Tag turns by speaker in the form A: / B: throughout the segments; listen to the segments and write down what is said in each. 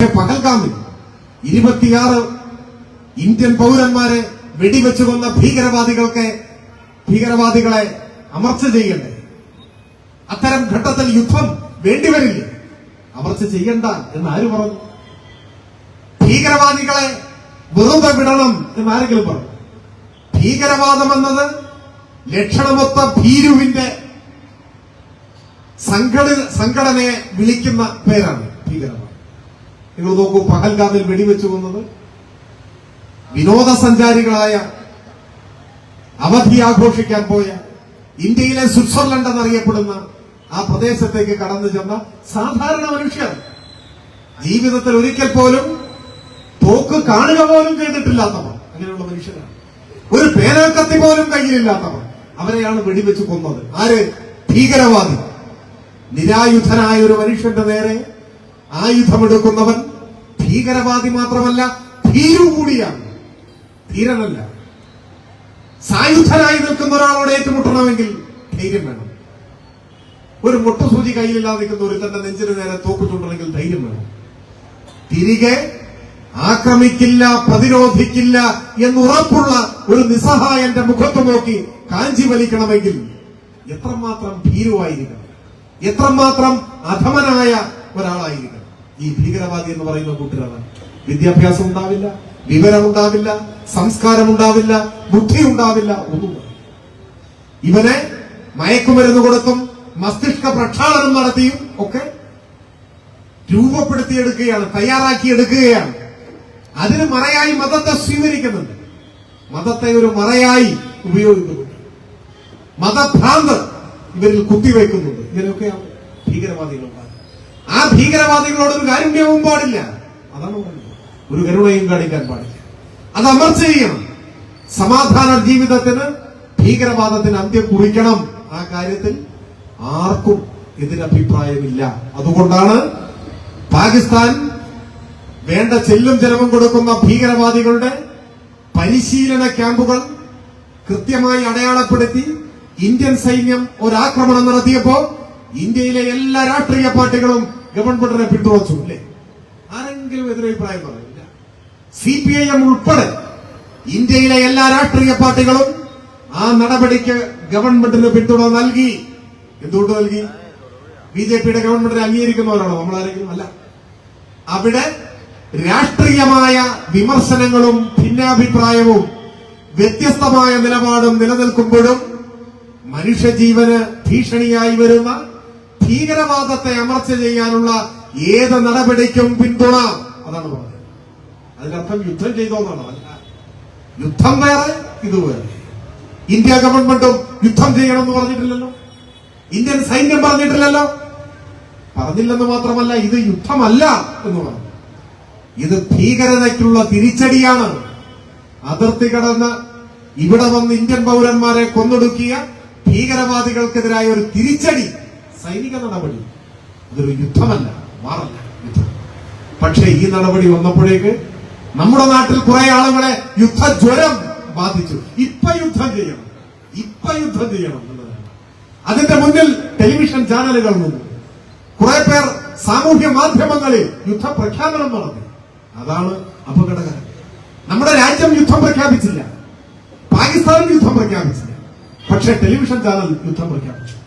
A: പഹൽഗാമിൽ ഇരുപത്തിയാറ് ഇന്ത്യൻ പൗരന്മാരെ വെടിവെച്ചു കൊന്ന ഭീകരവാദികൾക്ക് ഭീകരവാദികളെ അമർച്ച ചെയ്യണ്ടേ? അത്തരം ഘട്ടത്തിൽ യുദ്ധം വേണ്ടിവരില്ലേ അമർച്ച ചെയ്യണ്ട എന്ന് ആര് പറഞ്ഞു? ഭീകരവാദികളെ വെറുതെ വിടണം എന്ന് ആരെങ്കിലും പറഞ്ഞു? ഭീകരവാദം എന്നത് ലക്ഷണമൊത്ത ഭീരുവിന്റെ സംഘടന സംഘടനയെ വിളിക്കുന്ന പേരാണ് ഭീകരവാദം. നിങ്ങൾ നോക്കൂ പഹൽഗാമിൽ വെടിവെച്ചു കൊന്നത് വിനോദസഞ്ചാരികളായ അവധി ആഘോഷിക്കാൻ പോയ ഇന്ത്യയിലെ സ്വിറ്റ്സർലൻഡ് എന്നറിയപ്പെടുന്ന ആ പ്രദേശത്തേക്ക് കടന്നു ചെന്ന സാധാരണ മനുഷ്യർ ജീവിതത്തിൽ ഒരിക്കൽ പോലും തോക്ക് കാണുക പോലും ചെയ്തിട്ടില്ലാത്തവർ അങ്ങനെയുള്ള മനുഷ്യരാണ് ഒരു പേനാക്കത്തി പോലും കയ്യിലില്ലാത്തവർ അവരെയാണ് വെടിവെച്ച് കൊന്നത്. ആര്? ഭീകരവാദി. നിരായുധനായ ഒരു മനുഷ്യന്റെ നേരെ ആയുധമെടുക്കുന്നവൻ ഭീകരവാദി മാത്രമല്ല ഭീരു കൂടിയാണ്. ധീരനല്ല. സായുധനായി നിൽക്കുന്ന ഒരാളോട് ഏറ്റുമുട്ടണമെങ്കിൽ ധൈര്യം വേണം. ഒരു മുട്ടുസൂചി കയ്യിലില്ലാതെ നിൽക്കുന്ന ഒരു തന്റെ നെഞ്ചിന് നേരെ തോക്ക് ചൂണ്ടണമെങ്കിൽ ധൈര്യം വേണം. തിരികെ ആക്രമിക്കില്ല പ്രതിരോധിക്കില്ല എന്നുറപ്പുള്ള ഒരു നിസ്സഹായന്റെ മുഖത്ത് നോക്കി കാഞ്ചി വലിക്കണമെങ്കിൽ എത്രമാത്രം ഭീരുവായിരിക്കണം? എത്രമാത്രം അധമനായ ഒരാളായിരിക്കണം? ഈ ഭീകരവാദി എന്ന് പറയുന്ന കൂട്ടരാണ്. വിദ്യാഭ്യാസം ഉണ്ടാവില്ല വിവരം ഉണ്ടാവില്ല സംസ്കാരം ഉണ്ടാവില്ല ബുദ്ധി ഉണ്ടാവില്ല ഒന്നും ഇവനെ മയക്കുമരുന്ന് കൊടുത്തും മസ്തിഷ്ക പ്രക്ഷാളനം നടത്തിയും ഒക്കെ രൂപപ്പെടുത്തിയെടുക്കുകയാണ് തയ്യാറാക്കിയെടുക്കുകയാണ്. അതിന് മറയായി മതത്തെ സ്വീകരിക്കുന്നുണ്ട്. മതത്തെ ഒരു മറയായി ഉപയോഗിക്കുന്നുണ്ട്. മതഭ്രാന്ത് ഇവരിൽ കുത്തിവെക്കുന്നുണ്ട്. ഇങ്ങനെയൊക്കെയാണ് ഭീകരവാദികൾ ഉണ്ടാകുന്നത് ആ ഭീകരവാദികളോട് ഒരു കാരുണ്യവും പാടില്ല. അതാണ് ഒരു കരുണയും കാണിക്കാൻ പാടില്ല. അത് അമർച്ച ചെയ്യണം. സമാധാന ജീവിതത്തിന് ഭീകരവാദത്തിന് അന്ത്യം കുറിക്കണം. ആ കാര്യത്തിൽ ആർക്കും എതിരഭിപ്രായമില്ല. അതുകൊണ്ടാണ് പാകിസ്ഥാൻ വേണ്ട ചെല്ലും ചെലവും കൊടുക്കുന്ന ഭീകരവാദികളുടെ പരിശീലന ക്യാമ്പുകൾ കൃത്യമായി അടയാളപ്പെടുത്തി ഇന്ത്യൻ സൈന്യം ഒരാക്രമണം നടത്തിയപ്പോൾ ഇന്ത്യയിലെ എല്ലാ രാഷ്ട്രീയ പാർട്ടികളും ഗവൺമെന്റിനെ പിന്തുണച്ചു അല്ലേ? ആരെങ്കിലും എതിരഭിപ്രായം പറയില്ല. സി പി ഐ എം ഉൾപ്പെടെ ഇന്ത്യയിലെ എല്ലാ രാഷ്ട്രീയ പാർട്ടികളും ആ നടപടിക്ക് ഗവൺമെന്റിന് പിന്തുണ നൽകി. എന്തുകൊണ്ട് നൽകി? ബി ജെ പിയുടെ ഗവൺമെന്റിനെ അംഗീകരിക്കുന്നവരാണോ? നമ്മളാരെങ്കിലും അല്ല. അവിടെ രാഷ്ട്രീയമായ വിമർശനങ്ങളും ഭിന്നാഭിപ്രായവും വ്യത്യസ്തമായ നിലപാടും നിലനിൽക്കുമ്പോഴും മനുഷ്യജീവന് ഭീഷണിയായി വരുന്ന ഭീകരവാദത്തെ അമർച്ച ചെയ്യാനുള്ള ഏത് നടപടിക്കും പിന്തുണ. അതാണ് പറഞ്ഞത്. അതിനർത്ഥം യുദ്ധം ചെയ്തോന്നാണ്. അല്ല യുദ്ധം വേറെ ഇത് വേറെ. ഇന്ത്യ ഗവൺമെന്റും യുദ്ധം ചെയ്യണമെന്ന് പറഞ്ഞിട്ടില്ലല്ലോ. ഇന്ത്യൻ സൈന്യം പറഞ്ഞിട്ടില്ലല്ലോ. പറഞ്ഞില്ലെന്ന് മാത്രമല്ല ഇത് യുദ്ധമല്ല എന്ന് പറഞ്ഞു. ഇത് ഭീകരതയ്ക്കുള്ള തിരിച്ചടിയാണ്. അതിർത്തി കടന്ന് ഇവിടെ വന്ന് ഇന്ത്യൻ പൗരന്മാരെ കൊന്നൊടുക്കിയ ഭീകരവാദികൾക്കെതിരായ ഒരു തിരിച്ചടി. സൈനിക നടപടി. അതൊരു യുദ്ധമല്ല മാറല്ല യുദ്ധം. പക്ഷേ ഈ നടപടി വന്നപ്പോഴേക്ക് നമ്മുടെ നാട്ടിൽ കുറെ ആളുകളെ യുദ്ധജ്വരം ബാധിച്ചു. ഇപ്പൊ യുദ്ധം ചെയ്യണം. ഇപ്പൊ യുദ്ധം ചെയ്യണം എന്നതാണ് അതിന്റെ മുന്നിൽ ടെലിവിഷൻ ചാനലുകൾ നിന്നു കുറെ പേർ സാമൂഹ്യ മാധ്യമങ്ങളിൽ യുദ്ധ പ്രഖ്യാപനം നടത്തി. അതാണ് അപകടകരം. നമ്മുടെ രാജ്യം യുദ്ധം പ്രഖ്യാപിച്ചില്ല. പാകിസ്ഥാനും യുദ്ധം പ്രഖ്യാപിച്ചില്ല. പക്ഷേ ടെലിവിഷൻ ചാനൽ യുദ്ധം പ്രഖ്യാപിച്ചു.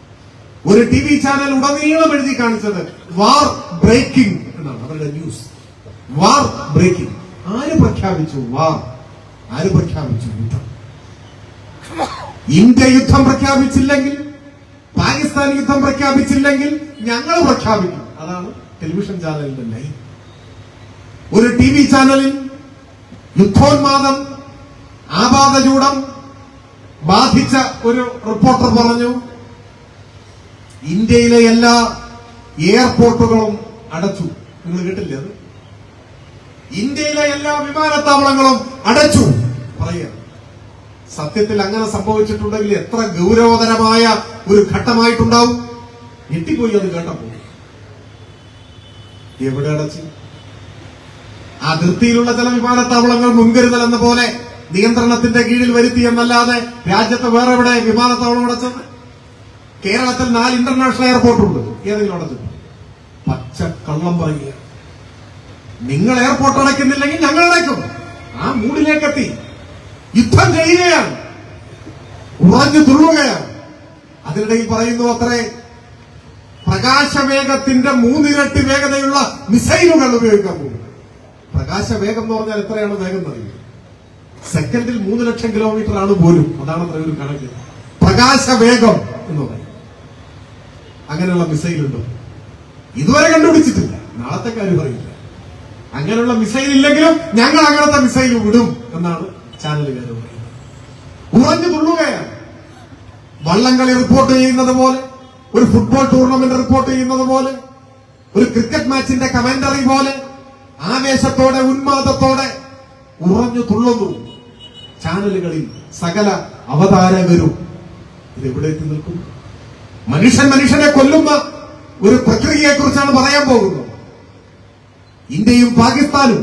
A: ഒരു ടി വി ചാനൽ ഉടനീളം എഴുതി കാണിച്ചത് വാർ ബ്രേക്കിംഗ് എന്നാണ് അവരുടെ ന്യൂസ്. വാർ ബ്രേക്കിംഗ്. ആര് പ്രഖ്യാപിച്ചു? വാർ. ആര് പ്രഖ്യാപിച്ചു? യുദ്ധം. ഇന്ത്യ യുദ്ധം പ്രഖ്യാപിച്ചില്ലെങ്കിൽ പാകിസ്ഥാൻ യുദ്ധം പ്രഖ്യാപിച്ചില്ലെങ്കിൽ ഞങ്ങൾ പ്രഖ്യാപിക്കും. അതാണ് ടെലിവിഷൻ ചാനലിന്റെ ലൈൻ. ഒരു ടി വി ചാനലിൽ യുദ്ധോന്മാദം ആപാദചൂടം ബാധിച്ച ഒരു റിപ്പോർട്ടർ പറഞ്ഞു ഇന്ത്യയിലെ എല്ലാ എയർപോർട്ടുകളും അടച്ചു. നിങ്ങൾ കേട്ടില്ലേ അത്? ഇന്ത്യയിലെ എല്ലാ വിമാനത്താവളങ്ങളും അടച്ചു. പറയുക. സത്യത്തിൽ അങ്ങനെ സംഭവിച്ചിട്ടുണ്ടെങ്കിൽ എത്ര ഗൗരവതരമായ ഒരു ഘട്ടമായിട്ടുണ്ടാവും? ഞെട്ടിപ്പോയി അത് കേട്ടപ്പോ എവിടെ അടച്ചു? അതിർത്തിയിലുള്ള ചില വിമാനത്താവളങ്ങൾ മുൻകരുതൽ എന്ന പോലെ നിയന്ത്രണത്തിന്റെ കീഴിൽ വരുത്തി എന്നല്ലാതെ രാജ്യത്ത് വേറെ എവിടെ വിമാനത്താവളം അടച്ചത്? കേരളത്തിൽ നാല് ഇന്റർനാഷണൽ എയർപോർട്ട് ഉണ്ട്. ഏതെങ്കിലും അടച്ചിട്ടുണ്ട് പച്ച കള്ളം പറയുക. നിങ്ങൾ എയർപോർട്ട് അടയ്ക്കുന്നില്ലെങ്കിൽ ഞങ്ങൾ അടയ്ക്കും. ആ മൂടിലേക്ക് എത്തി യുദ്ധം ചെയ്യുകയാണ്. ഉറഞ്ഞു തുള്ളുകയാണ്. അതിനിടയിൽ പറയുന്നു അത്രേ പ്രകാശവേഗത്തിന്റെ മൂന്നിരട്ടി വേഗതയുള്ള മിസൈലുകൾ ഉപയോഗിക്കാൻ പോകും പ്രകാശവേഗം എന്ന് പറഞ്ഞാൽ എത്രയാണ് വേഗം എന്നറിയും സെക്കൻഡിൽ മൂന്ന് ലക്ഷം കിലോമീറ്റർ ആണ് പോലും. അതാണ് അത്ര ഒരു കണക്ക്. പ്രകാശവേഗം എന്ന് പറയും. അങ്ങനെയുള്ള മിസൈൽ ഉണ്ടോ ഇതുവരെ കണ്ടുപിടിച്ചിട്ടില്ല. നാളത്തെ കാര്യം പറയില്ല അങ്ങനെയുള്ള മിസൈൽ ഇല്ലെങ്കിലും ഞങ്ങൾ അങ്ങനത്തെ മിസൈൽ വിടും എന്നാണ് ചാനലുകാർ പറയുന്നത്. ഉറഞ്ഞു തുള്ളുകയാണ്. വള്ളംകളി റിപ്പോർട്ട് ചെയ്യുന്നത് പോലെ ഒരു ഫുട്ബോൾ ടൂർണമെന്റ് റിപ്പോർട്ട് ചെയ്യുന്നത് പോലെ ഒരു ക്രിക്കറ്റ് മാച്ചിന്റെ കമന്ററി പോലെ ആവേശത്തോടെ ഉന്മാദത്തോടെ ഉറഞ്ഞു തുള്ളുന്നു. ചാനലുകളിൽ സകല അവതാരകരും ഇത് എവിടെ എത്തി നിൽക്കുന്നു? മനുഷ്യൻ മനുഷ്യനെ കൊല്ലുന്ന ഒരു പ്രക്രിയയെ കുറിച്ചാണ് പറയാൻ പോകുന്നത്. ഇന്ത്യയും പാകിസ്ഥാനും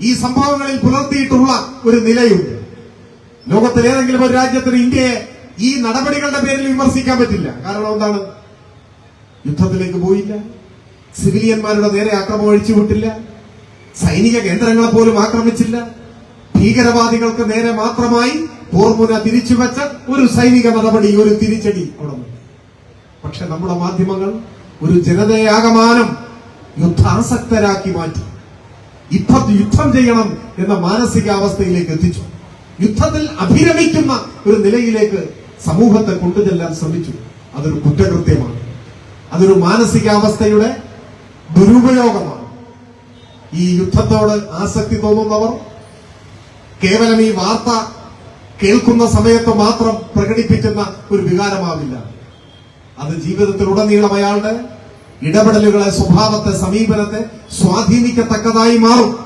A: ഈ സംഭവങ്ങളിൽ പുലർത്തിയിട്ടുള്ള ഒരു നിലയുണ്ട്. ലോകത്തിലേതെങ്കിലും ഒരു രാജ്യത്തിന് ഇന്ത്യയെ ഈ നടപടികളുടെ പേരിൽ വിമർശിക്കാൻ പറ്റില്ല. കാരണം എന്താണ്? യുദ്ധത്തിലേക്ക് പോയില്ല. സിവിലിയന്മാരുടെ നേരെ ആക്രമണം അഴിച്ചുവിട്ടില്ല സൈനിക കേന്ദ്രങ്ങളെ പോലും ആക്രമിച്ചില്ല. ഭീകരവാദികൾക്ക് നേരെ മാത്രമായി പോർമുന തിരിച്ചുവെച്ച ഒരു സൈനിക നടപടി ഒരു തിരിച്ചടി നിന്ന് പക്ഷെ നമ്മുടെ മാധ്യമങ്ങൾ ഒരു ജനതയാകമാനം യുദ്ധാസക്തരാക്കി മാറ്റി. യുദ്ധം യുദ്ധം ചെയ്യണം എന്ന മാനസികാവസ്ഥയിലേക്ക് എത്തിച്ചു. യുദ്ധത്തിൽ അഭിരമിക്കുന്ന ഒരു നിലയിലേക്ക് സമൂഹത്തെ കൊണ്ടുചെല്ലാൻ ശ്രമിച്ചു. അതൊരു കുറ്റകൃത്യമാണ്. അതൊരു മാനസികാവസ്ഥയുടെ ദുരുപയോഗമാണ്. ഈ യുദ്ധത്തോട് ആസക്തി തോന്നുന്നവർ കേവലം ഈ വാർത്ത കേൾക്കുന്ന സമയത്ത് മാത്രം പ്രകടിപ്പിക്കുന്ന ഒരു വികാരമാവില്ല. അത് ജീവിതത്തിലുടനീളം അയാളുടെ ഇടപെടലുകളെ സ്വഭാവത്തെ സമീപനത്തെ സ്വാധീനിക്കത്തക്കതായി മാറും.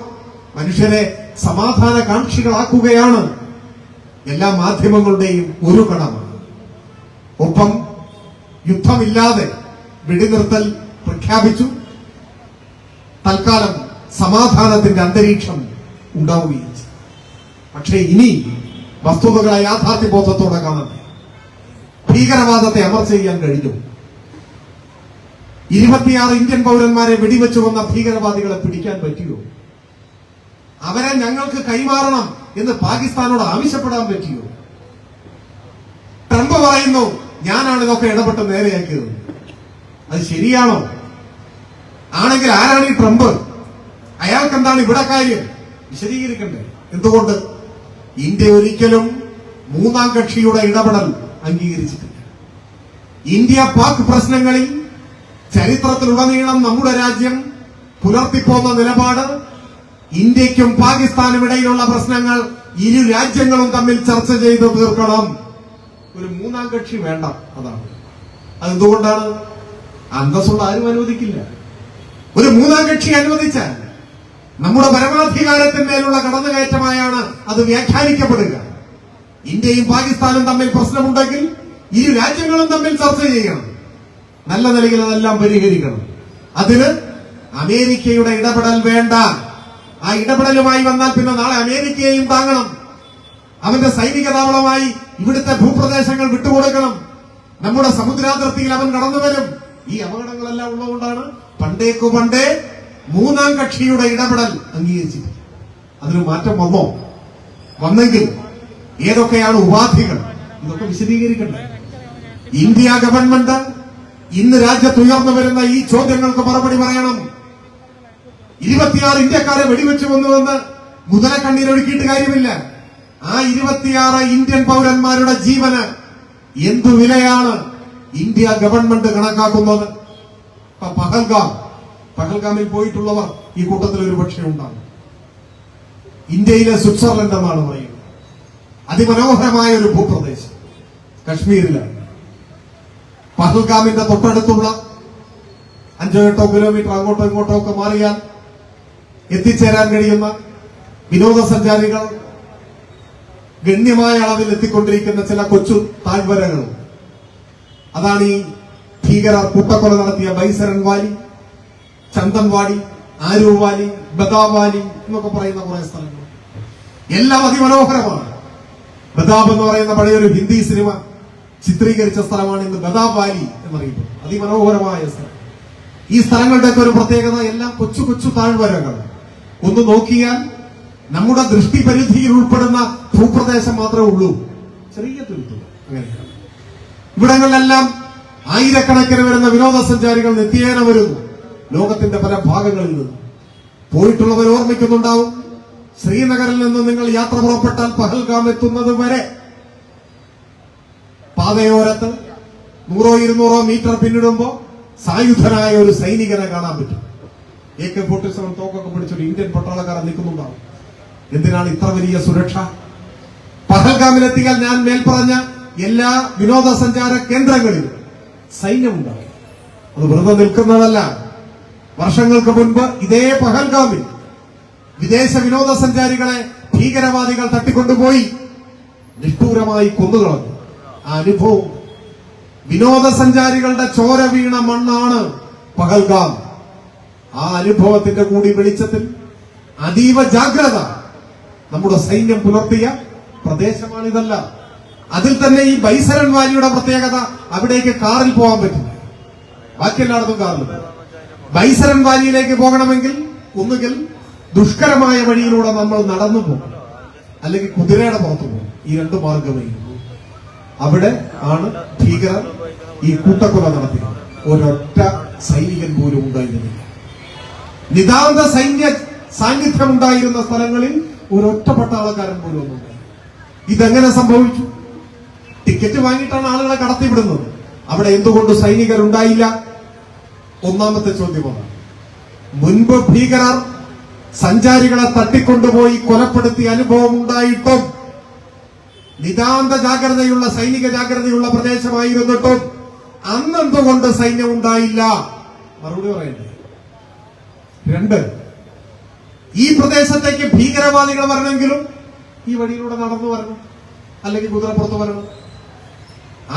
A: മനുഷ്യരെ സമാധാന കാക്ഷികളാക്കുകയാണ് എല്ലാ മാധ്യമങ്ങളുടെയും ഒരു കടമ. ഒപ്പം യുദ്ധമില്ലാതെ വെടിനിർത്തൽ പ്രഖ്യാപിച്ചു. തൽക്കാലം സമാധാനത്തിന്റെ അന്തരീക്ഷം ഉണ്ടാവുകയും പക്ഷേ ഇനി വസ്തുതകളെ യാഥാർത്ഥ്യബോധത്തോടെ കാണണം ഭീകരവാദത്തെ അമർ ചെയ്യാൻ കഴിഞ്ഞു. ഇരുപത്തിയാറ് ഇന്ത്യൻ പൗരന്മാരെ വെടിവെച്ചു വന്ന ഭീകരവാദികളെ പിടിക്കാൻ പറ്റിയോ? അവരെ ഞങ്ങൾക്ക് കൈമാറണം എന്ന് പാകിസ്ഥാനോട് ആവശ്യപ്പെടാൻ പറ്റിയോ? ട്രംപ് പറയുന്നു ഞാനാണ് ഇതൊക്കെ ഇടപെട്ട് നേരെയാക്കിയത്. അത് ശരിയാണോ? ആണെങ്കിൽ ആരാണ് ഈ ട്രംപ്? അയാൾക്ക് എന്താണ് ഇവിടെ കാര്യം? വിശദീകരിക്കണ്ടേ. എന്തുകൊണ്ട്? ഇന്ത്യ ഒരിക്കലും മൂന്നാം കക്ഷിയുടെ ഇടപെടൽ അംഗീകരിച്ചിട്ടില്ല. ഇന്ത്യ പാക് പ്രശ്നങ്ങളിൽ ചരിത്രത്തിലുടനീളം നമ്മുടെ രാജ്യം പുലർത്തിപ്പോന്ന നിലപാട് ഇന്ത്യക്കും പാകിസ്ഥാനും ഇടയിലുള്ള പ്രശ്നങ്ങൾ ഇരു രാജ്യങ്ങളും തമ്മിൽ ചർച്ച ചെയ്ത് തീർക്കണം. ഒരു മൂന്നാം കക്ഷി വേണ്ട അതാണ്. അതെന്തുകൊണ്ടാണ്? അന്തസ്സുള്ള ആരും അനുവദിക്കില്ല. ഒരു മൂന്നാം കക്ഷി അനുവദിച്ചാൽ നമ്മുടെ പരമാധികാരത്തിന്മേലുള്ള കടന്നുകയറ്റമായാണ് അത് വ്യാഖ്യാനിക്കപ്പെടുക. ഇന്ത്യയും പാകിസ്ഥാനും തമ്മിൽ പ്രശ്നമുണ്ടെങ്കിൽ ഇരു രാജ്യങ്ങളും തമ്മിൽ ചർച്ച ചെയ്യണം. നല്ല നിലയിൽ അതെല്ലാം പരിഹരിക്കണം. അതിന് അമേരിക്കയുടെ ഇടപെടൽ വേണ്ട. ആ ഇടപെടലുമായി വന്നാൽ പിന്നെ നാളെ അമേരിക്കയെയും താങ്ങണം. അവന്റെ സൈനിക താവളമായി ഇവിടുത്തെ ഭൂപ്രദേശങ്ങൾ വിട്ടുകൊടുക്കണം. നമ്മുടെ സമുദ്രാതിർത്തിയിൽ അവൻ കടന്നു വരും. ഈ അപകടങ്ങളെല്ലാം ഉള്ളതുകൊണ്ടാണ് പണ്ടേക്കു പണ്ടേ മൂന്നാം കക്ഷിയുടെ ഇടപെടൽ അംഗീകരിച്ചിട്ട് അതിന് മാറ്റം വന്നോ? വന്നെങ്കിൽ ഏതൊക്കെയാണ് ഉപാധികൾ? ഇതൊക്കെ വിശദീകരിക്കണ്ടേ ഇന്ത്യ ഗവൺമെന്റ് ഇന്ന് രാജ്യത്ത് ഉയർന്നു വരുന്ന ഈ ചോദ്യങ്ങൾക്ക് മറുപടി പറയണം. ഇരുപത്തിയാറ് ഇന്ത്യക്കാരെ വെടിവെച്ചു വന്നുവെന്ന് മുതല കണ്ണീരൊഴുക്കിയിട്ട് കാര്യമില്ല. ആ ഇരുപത്തിയാറ് ഇന്ത്യൻ പൗരന്മാരുടെ ജീവന് എന്തു വിലയാണ് ഇന്ത്യ ഗവൺമെന്റ് കണക്കാക്കുന്നത്? ഇപ്പൊ പഹൽഗാം പഹൽഗാമിൽ പോയിട്ടുള്ളവർ ഈ കൂട്ടത്തിൽ ഒരു പക്ഷേ ഉണ്ടാകും. ഇന്ത്യയിലെ സ്വിറ്റ്സർലൻഡ് എന്നാണ് പറയുന്നത്. അതിമനോഹരമായ ഒരു ഭൂപ്രദേശം. കശ്മീരിലാണ് പഹൽഗാമിന്റെ തൊട്ടടുത്തുള്ള അഞ്ചോ എട്ടോ കിലോമീറ്റർ അങ്ങോട്ടോ ഇങ്ങോട്ടോ ഒക്കെ മാറിയാൽ എത്തിച്ചേരാൻ കഴിയുന്ന വിനോദസഞ്ചാരികൾ ഗണ്യമായ അളവിൽ എത്തിക്കൊണ്ടിരിക്കുന്ന ചില കൊച്ചു താഴ്വരകളും അതാണ് ഈ ഭീകരർ കൂട്ടക്കൊല നടത്തിയ Baisaran valley Chandanwari Aru valley Badam valley എന്നൊക്കെ പറയുന്ന കുറെ സ്ഥലങ്ങൾ. എല്ലാം അതിമനോഹരമാണ്. ബദാബ് എന്ന് പറയുന്ന പഴയൊരു ഹിന്ദി സിനിമ ചിത്രീകരിച്ച സ്ഥലമാണ് ഇന്ന് ബദാബ് വാലി എന്നറിയപ്പെടുന്നത്. അതിമനോഹരമായ സ്ഥലം. ഈ സ്ഥലങ്ങളുടെയൊക്കെ ഒരു പ്രത്യേകത എല്ലാം കൊച്ചു കൊച്ചു താഴ്വരകൾ. ഒന്ന് നോക്കിയാൽ നമ്മുടെ ദൃഷ്ടിപരിധിയിൽ ഉൾപ്പെടുന്ന ഭൂപ്രദേശം മാത്രമേ ഉള്ളൂ. ചെറിയ തുരുത്തുക അങ്ങനെയാണ് ഇവിടങ്ങളിലെല്ലാം ആയിരക്കണക്കിന് വരുന്ന വിനോദസഞ്ചാരികൾ നിത്യേന വരുന്നു. ലോകത്തിന്റെ പല ഭാഗങ്ങളിൽ നിന്ന്. പോയിട്ടുള്ളവർ ഓർമ്മിക്കുന്നുണ്ടാവും. ശ്രീനഗറിൽ നിന്ന് നിങ്ങൾ യാത്ര പുറപ്പെട്ടാൽ പഹൽഗാം എത്തുന്നത് വരെ പാതയോരത്ത് നൂറോ ഇരുന്നൂറോ മീറ്റർ പിന്നിടുമ്പോ സായുധനായ ഒരു സൈനികനെ കാണാൻ പറ്റും. എ കെ ഫോർട്ടി സെവൻ തോക്കൊക്കെ പിടിച്ചൊരു ഇന്ത്യൻ പട്ടാളക്കാരൻ നിൽക്കുന്നുണ്ടാവും. എന്തിനാണ് ഇത്ര വലിയ സുരക്ഷ? പഹൽഗാമിലെത്തിയാൽ ഞാൻ മേൽപ്പറഞ്ഞ എല്ലാ വിനോദസഞ്ചാര കേന്ദ്രങ്ങളിലും സൈന്യമുണ്ടാവും അത് വെറുതെ നിൽക്കുന്നതല്ല. വർഷങ്ങൾക്ക് മുൻപ് ഇതേ പഹൽഗാമിൽ വിദേശ വിനോദസഞ്ചാരികളെ ഭീകരവാദികൾ തട്ടിക്കൊണ്ടുപോയി. നിഷ്ഠൂരമായി കൊന്നുകളഞ്ഞു ആ അനുഭവം വിനോദസഞ്ചാരികളുടെ ചോര വീണ മണ്ണാണ് പകൽഗാം ആ അനുഭവത്തിന്റെ കൂടി വെളിച്ചത്തിൽ അതീവ ജാഗ്രത നമ്മുടെ സൈന്യം പുലർത്തിയ പ്രദേശമാണിതല്ല. അതിൽ തന്നെ ഈ ബൈസരൻ വാലിയുടെ പ്രത്യേകത അവിടേക്ക് കാറിൽ പോകാൻ പറ്റില്ല. ബാക്കി എല്ലായിടത്തും കാറിൽ. ബൈസരൻ വാലിയിലേക്ക് പോകണമെങ്കിൽ ഒന്നുകിൽ ദുഷ്കരമായ വഴിയിലൂടെ നമ്മൾ നടന്നു പോകും. അല്ലെങ്കിൽ കുതിരയുടെ പുറത്തു പോകും. ഈ രണ്ട് മാർഗമേ. അവിടെ ആണ് ഭീകരർ ഈ കൂട്ടക്കൊല നടത്തിയത്. ഒരൊറ്റ സൈനികൻ പോലും ഉണ്ടായിരുന്നില്ല. നിതാന്ത സൈന്യ സാന്നിധ്യം ഉണ്ടായിരുന്ന സ്ഥലങ്ങളിൽ ഒരൊറ്റ പട്ടാളക്കാരൻ പോലും ഒന്നും ഉണ്ടായില്ല ഇതെങ്ങനെ സംഭവിച്ചു? ടിക്കറ്റ് വാങ്ങിയിട്ടാണ് ആളുകളെ കടത്തിവിടുന്നത്. അവിടെ എന്തുകൊണ്ട് സൈനികരുണ്ടായില്ല? ഒന്നാമത്തെ ചോദ്യമാണ് മുൻപ് ഭീകരർ സഞ്ചാരികളെ തട്ടിക്കൊണ്ടുപോയി കൊലപ്പെടുത്തിയ അനുഭവം ഉണ്ടായിട്ടും നിതാന്ത ജാഗ്രതയുള്ള സൈനിക ജാഗ്രതയുള്ള പ്രദേശമായിരുന്നിട്ടും അന്നെന്തുകൊണ്ട് സൈന്യം ഉണ്ടായില്ല? മറുപടി പറയണ്ടേ രണ്ട് ഈ പ്രദേശത്തേക്ക് ഭീകരവാദികൾ വരണമെങ്കിലും ഈ വഴിയിലൂടെ നടന്നു വരണം. അല്ലെങ്കിൽ കുതിരപ്പുറത്ത് വരണം.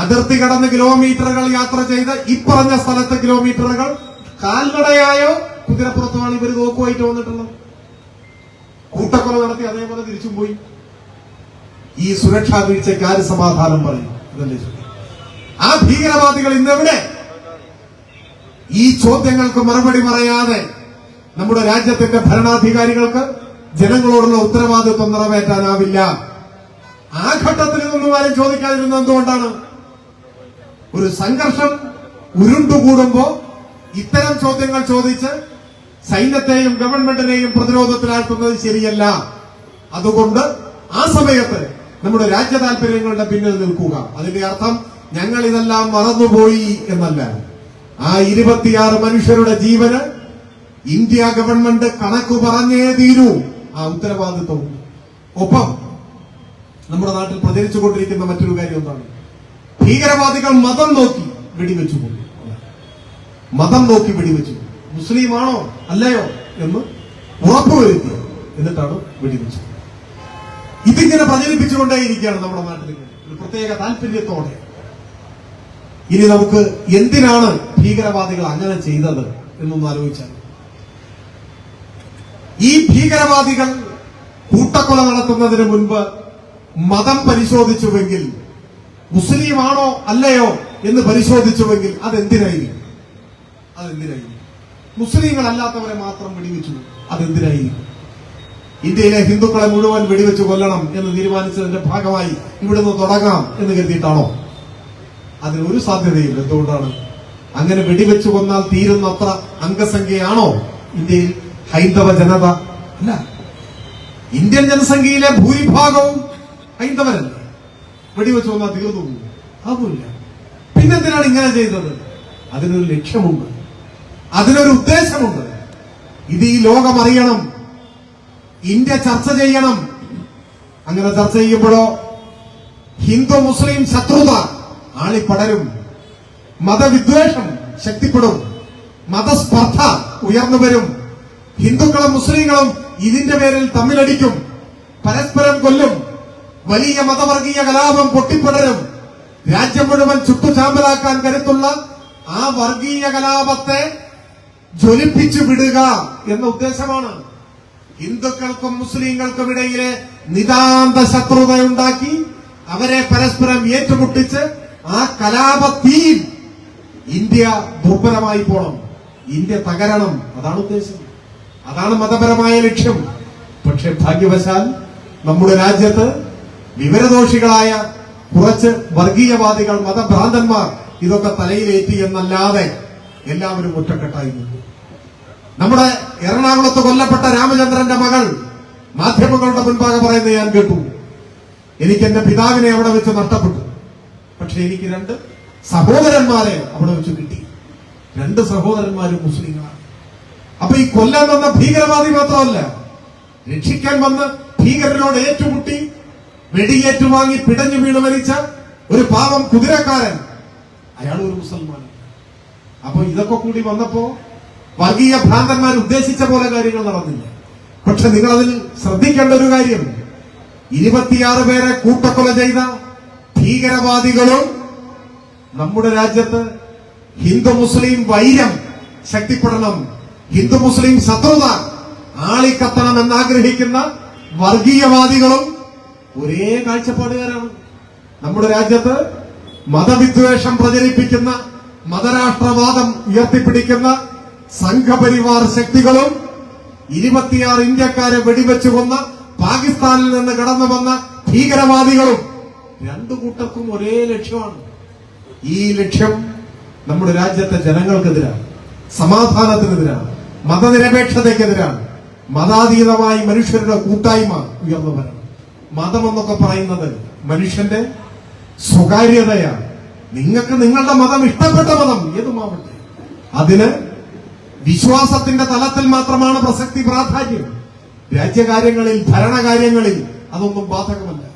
A: അതിർത്തി കടന്ന് കിലോമീറ്ററുകൾ യാത്ര ചെയ്ത് ഇപ്പറഞ്ഞ സ്ഥലത്ത് കിലോമീറ്ററുകൾ കാൽനടയായോ കുതിരപ്പുറത്തുമാണ് ഇവർ നോക്കുമായിട്ട് വന്നിട്ടുള്ളത്. കൂട്ടക്കൊല നടത്തി അതേപോലെ തിരിച്ചും പോയി. ഈ സുരക്ഷാ വീഴ്ചയ്ക്ക് ആര് സമാധാനം പറയും. ആ ഭീകരവാദികൾ ഇന്നെവിടെ? ഈ ചോദ്യങ്ങൾക്ക് മറുപടി പറയാതെ നമ്മുടെ രാജ്യത്തിന്റെ ഭരണാധികാരികൾക്ക് ജനങ്ങളോടുള്ള ഉത്തരവാദിത്വം നിറവേറ്റാനാവില്ല. ആ ഘട്ടത്തിൽ നിന്നും ആരും ചോദിക്കാതിരുന്നത് എന്തുകൊണ്ടാണ്? ഒരു സംഘർഷം ഉരുണ്ടുകൂടുമ്പോ ഇത്തരം ചോദ്യങ്ങൾ ചോദിച്ച് സൈന്യത്തെയും ഗവൺമെന്റിനെയും പ്രതിരോധത്തിലാക്കുന്നത് ശരിയല്ല. അതുകൊണ്ട് ആ സമയത്ത് നമ്മുടെ രാജ്യ താല്പര്യങ്ങളുടെ പിന്നിൽ നിൽക്കുക. അതിന്റെ അർത്ഥം ഞങ്ങൾ ഇതെല്ലാം മറന്നുപോയി എന്നല്ല. ആ ഇരുപത്തിയാറ് മനുഷ്യരുടെ ജീവന് ഇന്ത്യ ഗവൺമെന്റ് കണക്ക് പറഞ്ഞേ തീരൂ. ആ ഉത്തരവാദിത്വം. ഒപ്പം നമ്മുടെ നാട്ടിൽ പ്രചരിച്ചുകൊണ്ടിരിക്കുന്ന മറ്റൊരു കാര്യം എന്താണ്? ഭീകരവാദികൾ മതം നോക്കി വെടിവെച്ചു പോകും മതം നോക്കി വെടിവെച്ചു. മുസ്ലിമാണോ അല്ലയോ എന്ന് ഉറപ്പുവരുത്തി എന്നിട്ടാണ് വെടിവെച്ചത്. ഇതിങ്ങനെ പ്രചരിപ്പിച്ചുകൊണ്ടേയിരിക്കുകയാണ് നമ്മുടെ നാട്ടിൽ ഒരു പ്രത്യേക താല്പര്യത്തോടെ. ഇനി നമുക്ക് എന്തിനാണ് ഭീകരവാദികൾ അങ്ങനെ ചെയ്തത് എന്നൊന്ന് ആലോചിച്ചാൽ. ഈ ഭീകരവാദികൾ കൂട്ടക്കൊല നടത്തുന്നതിന് മുൻപ് മതം പരിശോധിച്ചുവെങ്കിൽ മുസ്ലിമാണോ അല്ലയോ എന്ന് പരിശോധിച്ചുവെങ്കിൽ അതെന്തിനായിരിക്കും? അതെന്തിനായിരിക്കും? മുസ്ലിങ്ങൾ അല്ലാത്തവരെ മാത്രം വെടിവെച്ചു. അതെന്തിനായിരിക്കും? ഇന്ത്യയിലെ ഹിന്ദുക്കളെ മുഴുവൻ വെടിവെച്ച് കൊല്ലണം എന്ന് തീരുമാനിച്ചതിന്റെ ഭാഗമായി ഇവിടുന്ന് തുടങ്ങാം എന്ന് കരുതിയിട്ടാണോ? അതിന് ഒരു സാധ്യതയില്ല. എന്തുകൊണ്ടാണ്? അങ്ങനെ വെടിവെച്ച് കൊന്നാൽ തീരുന്നത്ര അംഗസംഖ്യയാണോ ഇന്ത്യയിൽ ഹൈന്ദവ ജനത? അല്ല. ഇന്ത്യൻ ജനസംഖ്യയിലെ ഭൂരിഭാഗവും ഹൈന്ദവരല്ല. വെടിവെച്ച് കൊന്നാൽ തീർന്നു പോകും. അതുമില്ല. പിന്നെന്തിനാണ് ഇങ്ങനെ ചെയ്തത്? അതിനൊരു ലക്ഷ്യമുണ്ട്. അതിനൊരു ഉദ്ദേശമുണ്ട്. ഇത് ഈ ലോകം അറിയണം. ഇന്ത്യ ചർച്ച ചെയ്യണം. അങ്ങനെ ചർച്ച ചെയ്യുമ്പോഴോ ഹിന്ദു മുസ്ലിം ശത്രുത ആളിപ്പടരും. മതവിദ്വേഷം ശക്തിപ്പെടും. മതസ്പർദ്ധ ഉയർന്നു വരും. ഹിന്ദുക്കളും മുസ്ലിങ്ങളും ഇതിന്റെ പേരിൽ തമ്മിലടിക്കും. പരസ്പരം കൊല്ലും. വലിയ മതവർഗീയ കലാപം പൊട്ടിപ്പടരും. രാജ്യം മുഴുവൻ ചുട്ടുചാമ്പലാക്കാൻ കരുത്തുള്ള ആ വർഗീയ കലാപത്തെ ജ്വലിപ്പിച്ചു വിടുക എന്ന ഉദ്ദേശമാണ്. ഹിന്ദുക്കൾക്കും മുസ്ലിങ്ങൾക്കും ഇടയിലെ നിതാന്ത ശത്രുതയുണ്ടാക്കി അവരെ പരസ്പരം ഏറ്റുമുട്ടിച്ച് ആ കലാപത്തീയിൽ ഇന്ത്യ ദുർബലമായി പോണം. ഇന്ത്യ തകരണം. അതാണ് ഉദ്ദേശം. അതാണ് മതപരമായ ലക്ഷ്യം. പക്ഷെ ഭാഗ്യവശാൽ നമ്മുടെ രാജ്യത്ത് വിവരദോഷികളായ കുറച്ച് വർഗീയവാദികൾ മതഭ്രാന്തന്മാർ ഇതൊക്കെ തലയിലേറ്റി എന്നല്ലാതെ എല്ലാവരും ഒറ്റക്കെട്ടായി നിന്നു. നമ്മുടെ എറണാകുളത്ത് കൊല്ലപ്പെട്ട രാമചന്ദ്രന്റെ മകൾ മാധ്യമങ്ങളുടെ മുൻപാകെ പറയുന്നത് ഞാൻ കേട്ടു. എനിക്ക് എന്റെ പിതാവിനെ അവിടെ വെച്ച് നഷ്ടപ്പെട്ടു. പക്ഷെ എനിക്ക് രണ്ട് സഹോദരന്മാരെ അവിടെ വെച്ച് കിട്ടി. രണ്ട് സഹോദരന്മാരും മുസ്ലിങ്ങളാണ്. അപ്പൊ ഈ കൊല്ലാൻ വന്ന ഭീകരവാദി മാത്രമല്ല രക്ഷിക്കാൻ വന്ന് ഭീകരനോട് ഏറ്റുമുട്ടി വെടിയേറ്റുവാങ്ങി പിടഞ്ഞു വീണ് മരിച്ച ഒരു പാവം കുതിരക്കാരൻ. അയാൾ ഒരു മുസൽമാനാണ്. അപ്പൊ ഇതൊക്കെ കൂടി വന്നപ്പോ വർഗീയ ഭ്രാന്തന്മാർ ഉദ്ദേശിച്ച പോലെ കാര്യങ്ങൾ നടന്നില്ല. പക്ഷെ നിങ്ങൾ അതിൽ ശ്രദ്ധിക്കേണ്ട ഒരു കാര്യം. ഇരുപത്തിയാറ് പേരെ കൂട്ടക്കൊല ചെയ്ത ഭീകരവാദികളും നമ്മുടെ രാജ്യത്ത് ഹിന്ദു മുസ്ലിം വൈരം ശക്തിപ്പെടണം. ഹിന്ദു മുസ്ലിം ശത്രുത ആളിക്കത്തണം എന്നാഗ്രഹിക്കുന്ന വർഗീയവാദികളും ഒരേ കാഴ്ചപ്പാടുകാരാണ്. നമ്മുടെ രാജ്യത്ത് മതവിദ്വേഷം പ്രചരിപ്പിക്കുന്ന മതരാഷ്ട്രവാദം ഉയർത്തിപ്പിടിക്കുന്ന സംഘപരിവാർ ശക്തികളും ഇരുപത്തിയാറ് ഇന്ത്യക്കാരെ വെടിവെച്ചു കൊന്ന പാകിസ്ഥാനിൽ നിന്ന് കടന്നു വന്ന ഭീകരവാദികളും രണ്ടു കൂട്ടർക്കും ഒരേ ലക്ഷ്യമാണ്. ഈ ലക്ഷ്യം നമ്മുടെ രാജ്യത്തെ ജനങ്ങൾക്കെതിരാണ് സമാധാനത്തിനെതിരാണ് മതനിരപേക്ഷതയ്ക്കെതിരാണ് മതാതീതമായി മനുഷ്യരുടെ കൂട്ടായ്മ ഉയർന്നു വരണം. മതമെന്നൊക്കെ പറയുന്നത് മനുഷ്യന്റെ സ്വകാര്യതയാണ്. നിങ്ങൾക്ക് നിങ്ങളുടെ മതം ഇഷ്ടപ്പെട്ട മതം ഏതുമാവട്ടെ അതിന് വിശ്വാസത്തിന്റെ തലത്തിൽ മാത്രമാണ് പ്രസക്തി പ്രാധാന്യം. രാജ്യകാര്യങ്ങളിൽ ഭരണകാര്യങ്ങളിൽ അതൊന്നും ബാധകമല്ല.